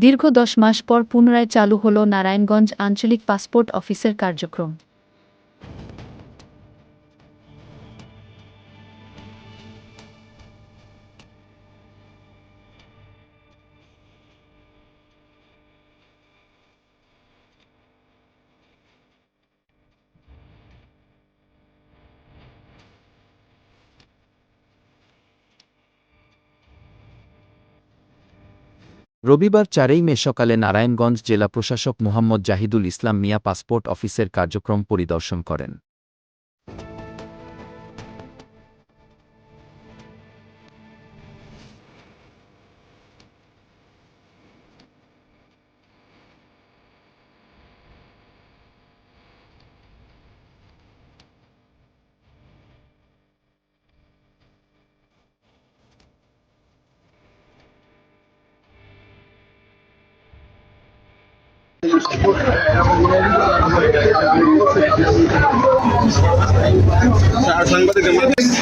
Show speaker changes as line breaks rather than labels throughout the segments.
দীর্ঘ দশ মাস পর পুনরায় চালু হল নারায়ণগঞ্জ আঞ্চলিক পাসপোর্ট অফিসের কার্যক্রম।
রবিবার চারই মে সকালে নারায়ণগঞ্জ জেলা প্রশাসক মোহাম্মদ জাহিদুল ইসলাম মিয়া পাসপোর্ট অফিসের কার্যক্রম পরিদর্শন করেন।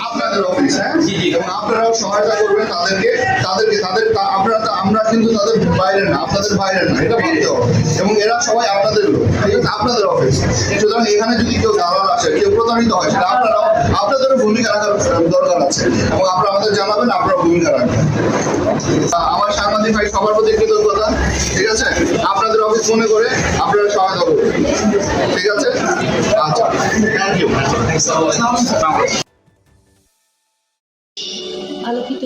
আপনাদের অফিস হ্যাঁ? এবং আপনারাও সহায়তা করবেন তাদেরকে তাদেরকে তাদের আপনারা আমরা কিন্তু তাদের বাইরে না আপনাদের বাইরে না এটা ভাবতে হবে। এবং এরা সবাই আপনাদের লোক ঠিক আছে? আপনাদের অফিস সুতরাং এখানে যদি কেউ দালাল আসে কেউ প্রতারিত হয় সেটা আপনারাও আপনাদেরও ভূমিকা রাখার দরকার আছে। এবং আপনারা আমাদের জানাবেন আপনারা ভূমিকা রাখবেন। আমার সাংবাদিক ভাই সবার প্রতি কৃতজ্ঞতা ঠিক আছে? আপনাদের সহজ মনে করে আপনারা সহায়তা করবেন। ঠিক আছে? আচ্ছা থ্যাংক ইউ
আলোকিত